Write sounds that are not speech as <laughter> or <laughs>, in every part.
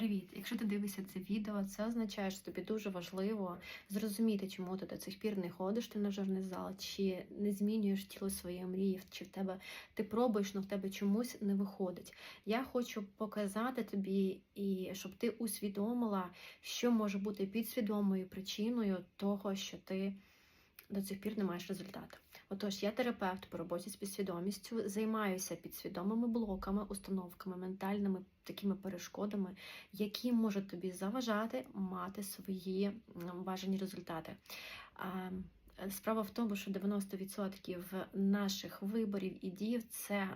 Привіт! Якщо ти дивишся це відео, це означає, що тобі дуже важливо зрозуміти, чому ти до цих пір не ходиш ти на жирний зал, чи не змінюєш тіло своєї мрії, чи в тебе ти пробуєш, але в тебе чомусь не виходить. Я хочу показати тобі, і щоб ти усвідомила, що може бути підсвідомою причиною того, що ти до цих пір не маєш результату. Отож, я терапевт по роботі з підсвідомістю, займаюся підсвідомими блоками, установками, ментальними такими перешкодами, які можуть тобі заважати мати свої бажані результати. Справа в тому, що 90% наших виборів і дій це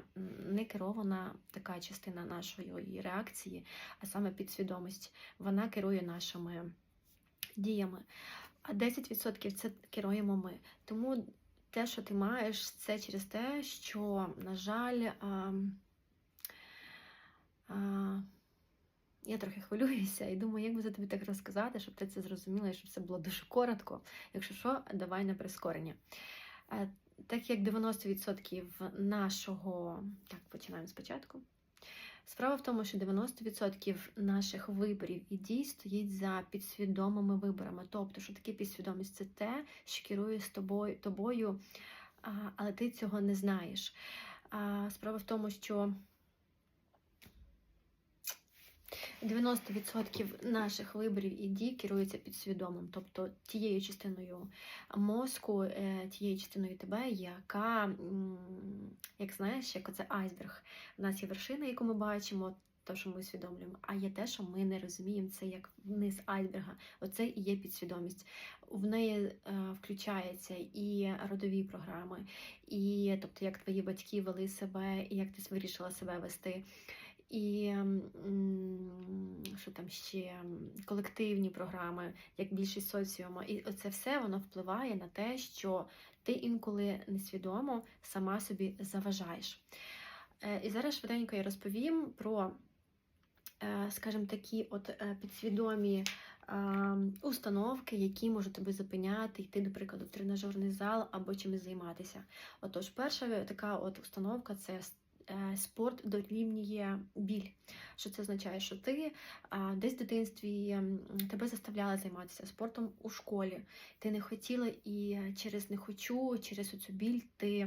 не керована така частина нашої реакції, а саме підсвідомість. Вона керує нашими діями. А 10% це керуємо ми. Тому те, що ти маєш, це через те, що, на жаль, а, а, я трохи хвилююся і думаю, як би це тобі так розказати, щоб ти це зрозуміла і щоб це було дуже коротко. Якщо що, давай на прискорення. Е, Так як 90% нашого. Так, починаємо спочатку. Справа в тому, що 90% наших виборів і дій стоїть за підсвідомими виборами. Тобто, що таке підсвідомість це те, що керує з тобою, тобою але ти цього не знаєш. Справа в тому, що 90% наших виборів і дій керуються підсвідомим, тобто тією частиною мозку, е, тією частиною тебе, яка, як знаєш, як оце айсберг. У нас є вершина, яку ми бачимо, те, що ми усвідомлюємо, а є те, що ми не розуміємо, це як вниз айсберга. Оце і є підсвідомість. В неї е, включаються і родові програми, і тобто, як твої батьки вели себе, і як ти вирішила себе вести. І що там ще колективні програми, як більшість соціуму. І оце все воно впливає на те, що ти інколи несвідомо сама собі заважаєш. Е, І зараз швиденько я розповім про, е, скажімо, такі от е, підсвідомі е, установки, які можуть тебе зупиняти, йти, до прикладу, в тренажерний зал або чимось займатися. Отож, перша така от установка це спорт дорівнює біль. Що це означає? Що ти десь в дитинстві тебе заставляли займатися спортом у школі. Ти не хотіла і через не хочу, через оцю біль ти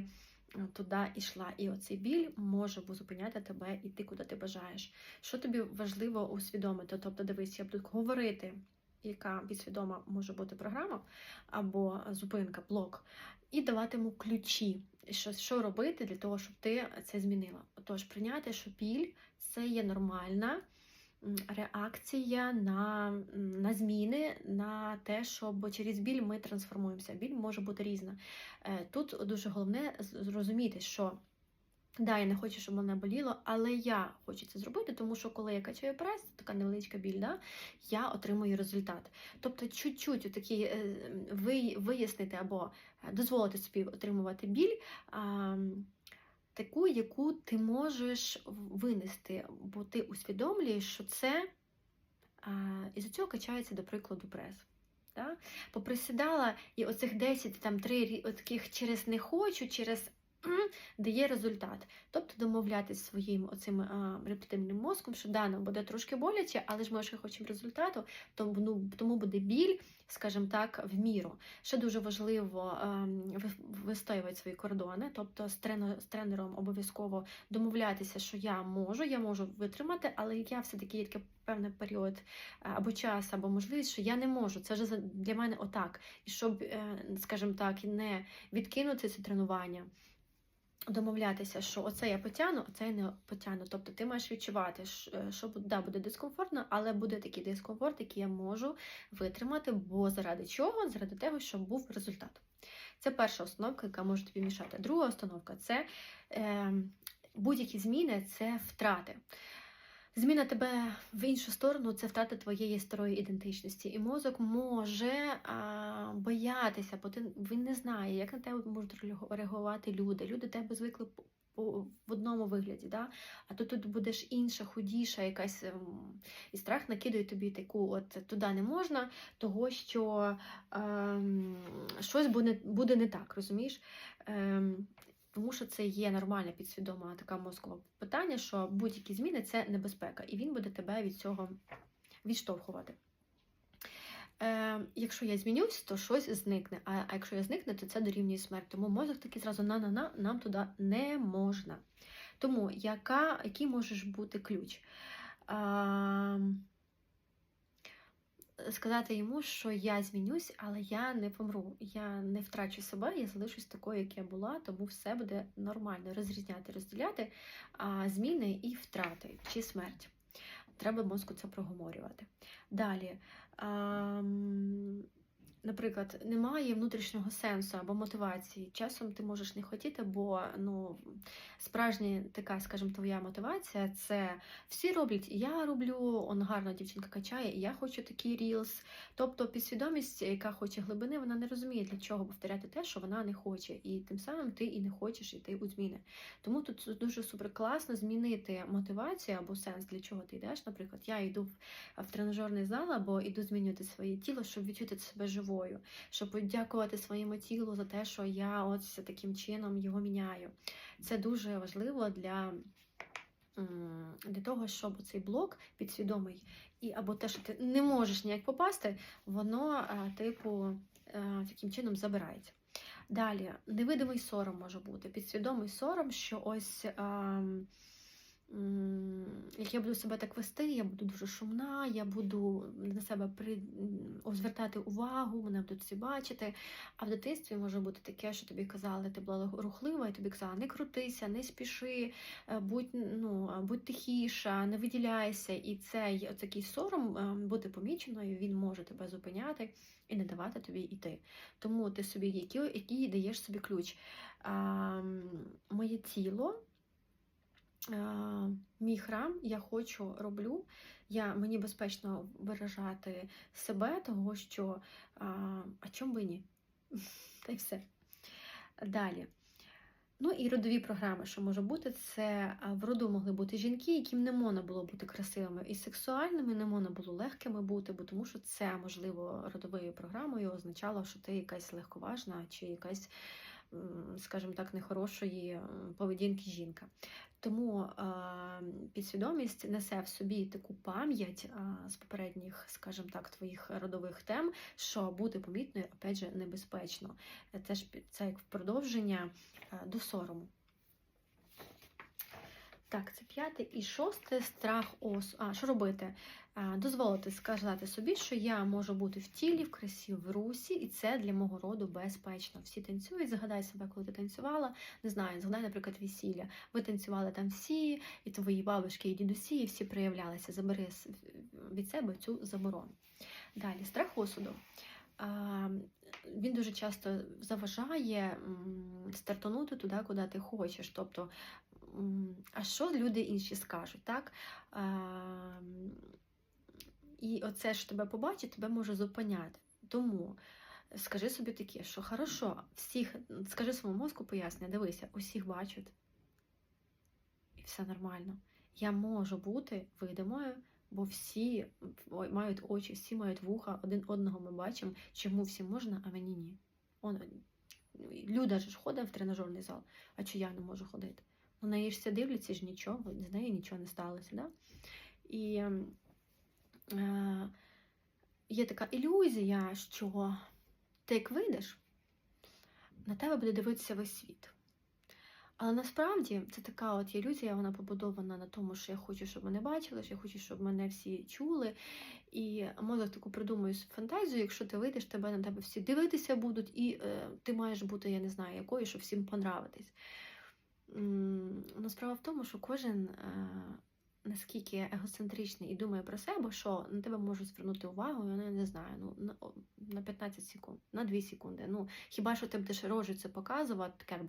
е, туди йшла. І оцей біль може зупиняти тебе іти, куди ти бажаєш. Що тобі важливо усвідомити? Тобто, дивись, я буду говорити. Яка підсвідома може бути програма або зупинка, блок, і даватиму ключі, що, що робити для того, щоб ти це змінила. Отож, прийняти, що біль це є нормальна реакція на, на зміни, на те, щоб через біль ми трансформуємося. Біль може бути різна. Е, Тут дуже головне зрозуміти, що. Да, я не хочу, щоб мене боліло, але я хочу це зробити, тому що коли я качаю прес, така невеличка біль, да, я отримую результат. Тобто, чуть-чуть такі е, ви- вияснити або е, дозволити собі отримувати біль, а, таку, яку ти можеш винести, бо ти усвідомлюєш, що це із цього качається, до прикладу, прес. Да? Поприсідала, і оцих 10, там, 3 таких через не хочу, через дає результат. Тобто домовлятися своїм оцим а, рептильним мозком, що да, нам буде трошки боляче, але ж ми ще хочемо результату, тому, ну, тому буде біль, скажімо так, в міру. Ще дуже важливо ви- вистоювати свої кордони, тобто з, трено- з тренером обов'язково домовлятися, що я можу, я можу витримати, але я все-таки є певний період або час, або можливість, що я не можу. Це вже для мене отак. І щоб, е, скажімо так, не відкинути це тренування. Домовлятися, що оце я потягну, оце я не потягну. Тобто ти маєш відчувати, що е, що да, буде дискомфортно, але буде такий дискомфорт, який я можу витримати, бо заради чого? Заради того, щоб був результат. Це перша установка, яка може тобі мішати. Друга установка це е, будь-які зміни це втрати. Зміна тебе в іншу сторону це втрата твоєї старої ідентичності. І мозок може а, боятися, бо ти, він не знає, як на тебе можуть реагувати люди. Люди тебе звикли в одному вигляді, да? а то тут будеш інша, худіша, якась ем, і страх накидує тобі таку, от туди не можна, того що ем, щось буде, буде не так, розумієш? Ем, тому що це є нормальне підсвідома така мозкова питання, що будь-які зміни це небезпека, і він буде тебе від цього відштовхувати. Е, якщо я змінюсь, то щось зникне. А, а якщо я зникне, то це дорівнює смерть. Тому мозок такий зразу на-на-на, нам туди не можна. Тому яка, який можеш бути ключ? А, сказати йому, що я змінюсь, але я не помру. Я не втрачу себе, я залишусь такою, як я була, тому все буде нормально. Розрізняти, розділяти а, зміни і втрати чи смерть. Треба мозку це проговорювати. Далі. А, Наприклад, немає внутрішнього сенсу або мотивації. Часом ти можеш не хотіти, бо ну, справжня така, скажімо, твоя мотивація це всі роблять, я роблю, он гарно дівчинка качає, я хочу такий рілс. Тобто підсвідомість, яка хоче глибини, вона не розуміє, для чого повторяти те, що вона не хоче. І тим самим ти і не хочеш йти у зміни. Тому тут дуже супер класно змінити мотивацію або сенс, для чого ти йдеш. Наприклад, я йду в, тренажерний зал або йду змінювати своє тіло, щоб відчути себе живою щоб подякувати своєму тілу за те, що я ось таким чином його міняю. Це дуже важливо для для того, щоб цей блок підсвідомий, і або те, що ти не можеш ніяк попасти, воно, типу, таким чином забирається. Далі, невидимий сором може бути, підсвідомий сором, що ось. Як я буду себе так вести, я буду дуже шумна, я буду на себе при... звертати увагу, мене будуть всі бачити. А в дитинстві може бути таке, що тобі казали, ти була рухлива, і тобі казали, не крутися, не спіши, е, будь ну, будь тихіша, не виділяйся. І цей такий сором е, бути поміченою, він може тебе зупиняти і не давати тобі йти. Тому ти собі який, який даєш собі ключ. А, Моє тіло мій храм, я хочу роблю. Я, Мені безпечно виражати себе, того що а, а чому би ні? <laughs> Та й все. Далі. Ну і родові програми, що може бути, це в роду могли бути жінки, яким не можна було бути красивими і сексуальними, не можна було легкими бути, бо тому що це, можливо, родовою програмою означало, що ти якась легковажна чи якась, скажімо так, нехорошої поведінки жінка. Тому підсвідомість несе в собі таку пам'ять з попередніх, скажімо так, твоїх родових тем, що бути помітною, опять же, небезпечно. Це ж це як продовження до сорому. Так, це п'яте і шосте страх ос. А що робити? дозволити сказати собі, що я можу бути в тілі, в красі, в русі, і це для мого роду безпечно. Всі танцюють, згадай себе, коли ти танцювала. Не знаю, згадай, наприклад, весілля. Ви танцювали там всі, і твої бабушки, і дідусі, і всі проявлялися. Забери від себе цю заборону. Далі, страх осуду. Він дуже часто заважає стартанути туди, куди ти хочеш. Тобто, а що люди інші скажуть? так? І оце що тебе побачить, тебе може зупиняти. Тому скажи собі таке, що хорошо, всіх, скажи своєму мозку, поясни, дивися, усіх бачать. І все нормально. Я можу бути видимою, бо всі мають очі, всі мають вуха, один одного ми бачимо, чому всім можна, а мені ні. Он, Люда ж ходить в тренажерний зал, а чи я не можу ходити? На неї ж все дивляться ж нічого, з нею нічого не сталося. Да? І Е, є така ілюзія, що ти як вийдеш, на тебе буде дивитися весь світ. Але насправді це така от ілюзія, вона побудована на тому, що я хочу, щоб мене бачили, що я хочу, щоб мене всі чули. І мозок таку придумує фантазію, якщо ти вийдеш, тебе на тебе всі дивитися будуть, і е, ти маєш бути, я не знаю, якою, щоб всім понравитись. Но справа в тому, що кожен е, наскільки егоцентричний і думає про себе, що на тебе можуть звернути увагу, вони не знаю, ну на, на 15 секунд, на 2 секунди. Ну хіба що ти будеш рожу це показувати, таке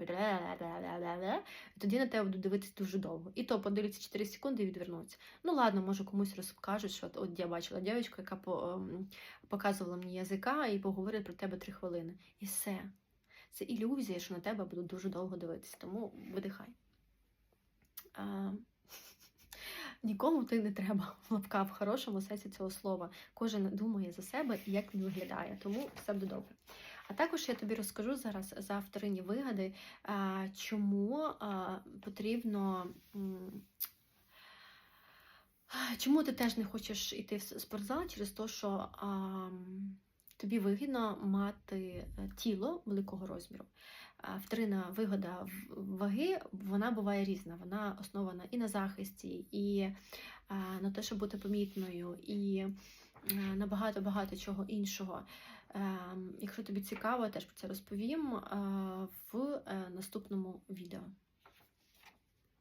і тоді на тебе будуть дивитися дуже довго. І то подивляться 4 секунди і відвернуться. Ну ладно, може комусь розкажуть, що от я бачила дівчинку, яка по, ем, показувала мені язика і поговорить про тебе 3 хвилини. І все. Це ілюзія, що на тебе будуть дуже довго дивитися, тому видихай. А, <laughs> Нікому ти не треба лапка в хорошому сенсі цього слова. Кожен думає за себе і як він виглядає, тому все буде добре. А також я тобі розкажу зараз за вторинні вигади, чому потрібно Чому ти теж не хочеш йти в спортзал? Через те, що тобі вигідно мати е, тіло великого розміру. Вторинна вигода ваги вона буває різна. Вона основана і на захисті, і на те, щоб бути помітною, і е, на багато багато чого іншого. Ем, Якщо тобі цікаво, теж про це розповім е, в е, наступному відео.